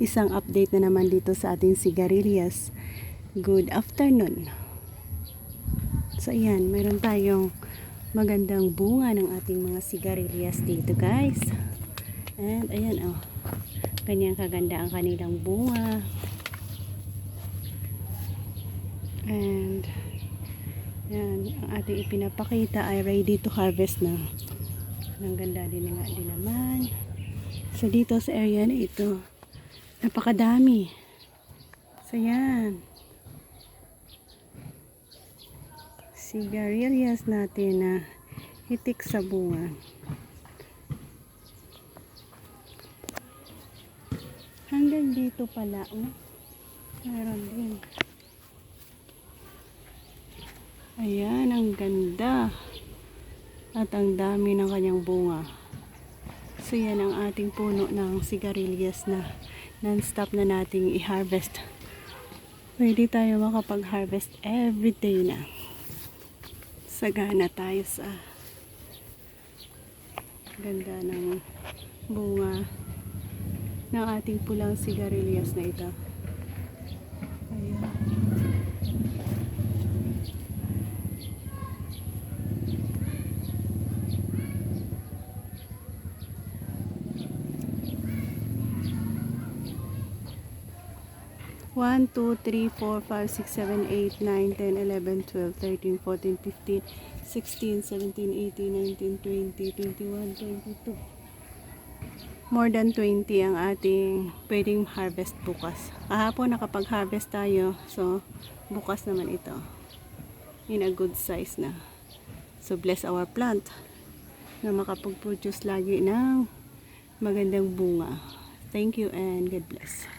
Isang update na naman dito sa ating sigarilyas. Good afternoon. So ayan, mayroon tayong magandang bunga ng ating mga sigarilyas dito guys. And ayan oh, kanyang kaganda ang kanilang bunga. And yan, ang ating ipinapakita ay ready to harvest na. Ang ganda din nga din naman. So dito sa area na ito, napakadami. So yan. Sigarilyas natin na hitik sa bunga. Hanggang dito pala, oh. Meron din. Ayan, ang ganda. At ang dami ng kanyang bunga. So yan ang ating puno ng sigarilyas na non-stop na nating i-harvest. Pwede tayo makapag-harvest every day na. Sagana tayo sa ganda ng bunga ng ating pulang sigarilyas na ito. Ayan. One, two, three, four, five, six, seven, eight, nine, ten, eleven, twelve, thirteen, fourteen, fifteen, sixteen, seventeen, eighteen, nineteen, twenty, twenty-one, twenty-two. More than 20 ang ating pwedeng harvest bukas. Kahapon nakapag-harvest tayo. So, bukas naman ito. In a good size na. So, bless our plant na makapag-produce lagi ng magandang bunga. Thank you and God bless.